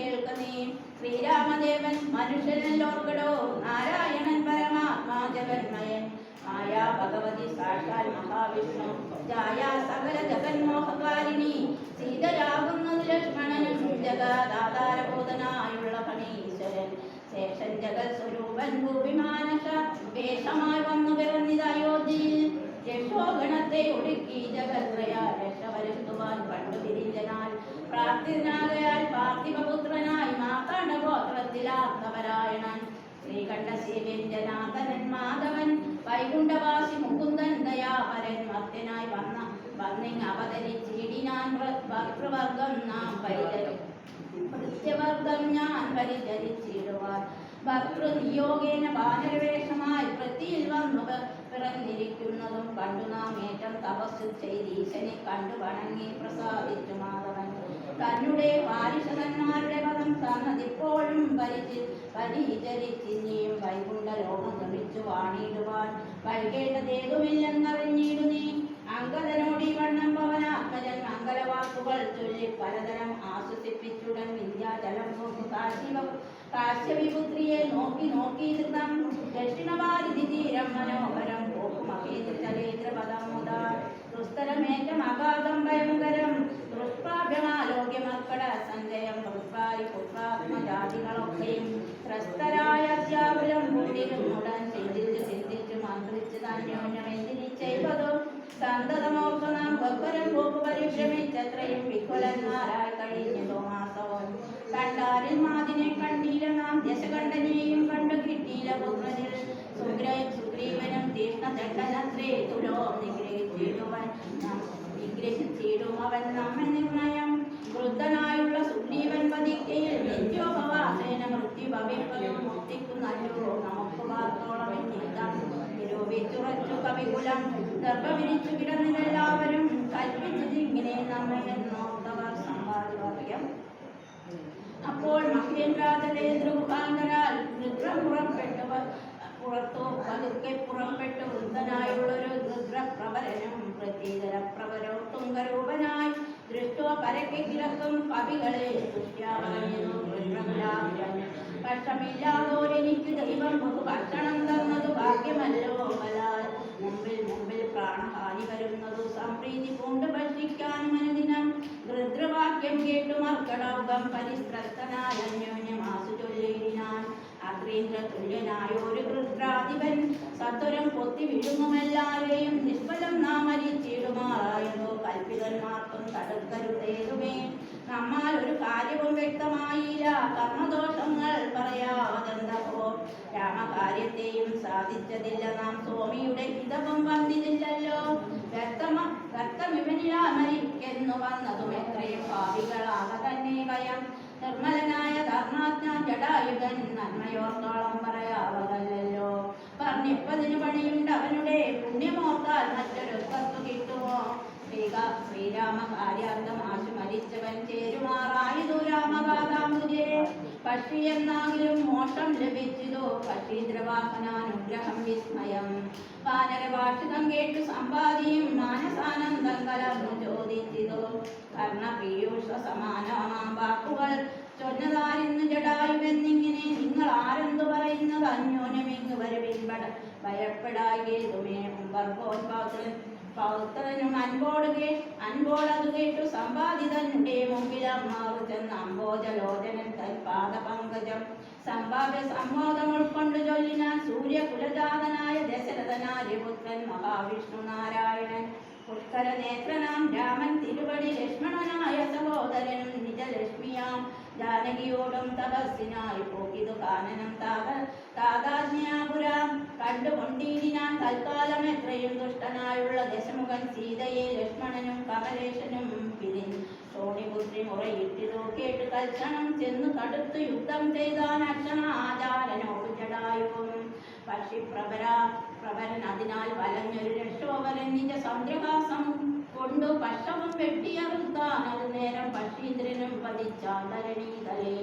കേൾക്കുന്നേ. ശ്രീരാമദേവൻ മനുഷ്യനല്ലോർക്കടോ നാരായണൻ പരമാത്മാ ജഗന്മയൻ. മായാ ഭഗവതി സാക്ഷാൽ മഹാവിഷ്ണു. ജായ സകല ജഗന്മോഹകാരിണി. സീതയാകുന്നത് ലക്ഷ്മണനും ജഗദാധാരബോധനായുള്ള ഫണീശ്വരൻ ശേഷൻ ജഗത് സ്വരൂപൻ ഭൂവിമാനശ വേഷമായി വന്നു പിറന്നിത് അയോധ്യയിൽ യശോഗണത്തെ ഒടുക്കി ജഗത്രയ രക്ഷ വരുത്തുവാൻ പണ്ടു തിരിഞ്ഞനാൽ പ്രാർത്ഥിതനാകയാൽ പാർത്ഥിവപുത്രനായി മാതാണ്ട ഗോത്രത്തിലാത്തവരായണൻ ശ്രീകണ്ഠ ശിവഞ്ജനാഥനൻ മാധവൻ വൈകുണ്ഠവാസി മുകുന്ദൻ ദയാപരൻ മർത്യനായി വന്ന വന്നിങ് അവതരിച്ചിടിനാൻ ഭക്തൃവർഗം നാം പരിചരി ഭൃത്യവർഗം ഞാൻ പരിചരിച്ചിടുവാൻ. ഭക്തൃനിയോഗേന ബാലവേഷമായി വൃത്തിയിൽ വന്നു പിറന്നിരിക്കുന്നതും കണ്ടു നാം ഏറ്റം തപസ് ചെയ്തീശനെ കണ്ടു വണങ്ങി പ്രസാദിച്ചു മാധവൻ. തന്നുടെ പാരിഷകന്മാരുടെ പദം തന്നതിപ്പോഴും പരിചി പരിചരിച്ചിനിയും വൈകുണ്ഠ ലോകം ശ്രമിച്ചു വാണിയിടുവാൻ വൈകേണ്ടതേതുമില്ലെന്നറിഞ്ഞിടു നീ അങ്കദനോടി വണ്ണം പവനാത്മജൻ മംഗലവാക്കുകൾ ചൊല്ലി പലതരം ആശ്വസിപ്പിച്ചുടൻ വിദ്യാചലം നോക്കി കാശിവ കാശ്യവിപുത്രിയെ നോക്കി നോക്കിയിരുന്ന ധൃതം സഞ്ജയം പുഷ്പാരി പുഷ്പാത്മജാതികളൊക്കെയും ത്രസ്തരായ അധ്യാപനം കൊണ്ടിരുന്നുടൻ ചിന്തിച്ച് ചിന്തിച്ച് മന്ത്രിച്ച് തന്യോന്യം എന്തിനി ചെയ്വതോ സന്തതമോക്ക നാം ബഹുരം പോക്ക് പരിഭ്രമിച്ചത്രയും വിക്കുലന്മാരായി കഴിഞ്ഞതോ മാസവും കണ്ടാലിൽ മാതിനെ കണ്ടീല നാം ദശകണ്ഠനെയും കണ്ടു കിട്ടിയില്ല പുത്രനിൽ. സുഗ്ര സുഗ്രീവനും തീഷ്ണദണ്ഡനത്രേ തുലോ നിഗ്രഹിച്ചിടുവൻ. നിഗ്രഹിച്ചിടും അവൻ നമ്മെ കവികുലം ഗർഭവിരിച്ചു കിടന്നിലെല്ലാവരും കൽപ്പിച്ചതിങ്ങനെ നമ്മെ നോർത്തവർ സമ്പാദിക്കാം അപ്പോൾ മഹേന്ദ്രാതലേന്ദ്ര മുഖാന്തരാൽ രുദ്രം പുറപ്പെട്ടവർ പുറത്തു പതുക്കെ പുറപ്പെട്ടു. വൃദ്ധനായുള്ളൊരു രുദ്രപ്രവരനും പ്രതീതര പ്രവരോ തുങ്കരൂപനായി ദൃഷ്ടോ പരക്കെ കിടക്കും കവികളെ പക്ഷമില്ലാതോരെനിക്ക് ദൈവം ബഹു ഭക്ഷണം തന്നത് ഭാഗ്യമല്ലോ ബലാൽ മുമ്പിൽ മുമ്പിൽ പ്രാണഹാനി വരുന്നതു സംപ്രീതി കൊണ്ട് ഭക്ഷിക്കാൻ അനുദിനം ഹൃദ്രവാക്യം കേട്ടു മർക്കടൗകം പരിസ്ത്രസ്തനായ അന്യോന്യമാസു ചൊല്ലിനാൻ അഗ്രീന്ദ്ര തുല്യനായ ഒരു രുദ്രാധിപൻ സത്വരം പൊത്തി വിഴുങ്ങുമെല്ലാവരെയും നിഷ്ഫലം നാം മരിച്ചിടുമാറായതോ കൽപ്പിതന്മാർക്കും തടുക്കരുതേതുമേ. നമ്മാൽ കാര്യവും വ്യക്തമായില്ല. കർമ്മദോഷങ്ങൾ പറയാതെന്തപ്പോ? രാമകാര്യത്തെയും സാധിച്ചതില്ല നാം. സ്വാമിയുടെ ഹിതവും വന്നില്ലല്ലോ വ്യക്തമ വ്യക്തമിവനിലാ എന്നു വന്നതും എത്രയും ഭാവികളാക തന്നെ ഭയം നിർമ്മലനായ ധർമാജ്ഞ ജടായുധൻ നന്മയോർത്തോളം പറയാവതല്ലോ പറഞ്ഞിപ്പതിനു പണിയുണ്ട് അവനുടെ പുണ്യമോർത്താൽ മറ്റൊരു സ്വത്ത് കിട്ടുമോ? ശ്രീക ശ്രീരാമ കാര്യാർത്ഥം ആശു മരിച്ചവൻ ചേരുമാറായതു രാമകാതാംബുജേ പക്ഷി എന്നാകിലും മോഷം ലഭിച്ചതോ? പക്ഷീന്ദ്രവാഹനാനുഗ്രഹം വിസ്മയം. വാനരഭാഷിതം കേട്ടു സമ്പാദിയും മാനസാനന്ദം കലർന്നു ചോദിച്ചതോ? കർണപീയൂഷ സമാനമാം വാക്കുകൾ ചൊന്നതാരിന്ന് ജടായുവെന്നിങ്ങനെ നിങ്ങൾ ആരെന്തു പറയുന്നത്? അന്യോന്യമിങ്ങ് വരവിൻപട ഭയപ്പെടാകേതുമേ വർഗോത്പാദൻ പൗത്രനും അൻപോട് കേ അൻപോടത് കേട്ടു സമ്പാദിതന്റെ മുമ്പിലമ്മാവ് ചെന്ന് അംബോജലോചനൻ തൻ പാദപങ്കജം. സമ്പാദ്യ സമ്മോദം ഉൾക്കൊണ്ട് ചൊല്ലിനാൻ സൂര്യകുലജാതനായ ദശരഥനാര്യപുത്രൻ മഹാവിഷ്ണു നാരായണൻ. പുഷ്കര നേത്രനാം രാമൻ തിരുവടി ലക്ഷ്മണനായ സഹോദരനും നിജലക്ഷ്മിയാം. ജാനകിയോടും തപസ്സിനായി പോകിതു കാനനം താത താതാജ്ഞാപുരാം കണ്ടുകൊണ്ടിരിനാൻ തൽക്കാലം എത്രയും ദുഷ്ടനായുള്ള ദശമുഖൻ സീതയെ ലക്ഷ്മണനും കമലേശനും പിരിഞ്ഞു സോണിപുത്രി മുറയിട്ടിതോ കേട്ട് തൽക്ഷണം ചെന്നു കടുത്ത് യുദ്ധം ചെയ്താൻ അക്ഷണ ആചാരനോട് ജടായുവും പക്ഷി പ്രഭര പ്രഭരൻ അതിനാൽ വലഞ്ഞൊരു രക്ഷോവരൻ നിന്റെ സൗന്ദ്രഹാസം കൊണ്ടു പക്ഷവും വെട്ടിയറുത്താൻ അത് നേരം പക്ഷീന്ദ്രനും പതിച്ചാന്തരണീതലേ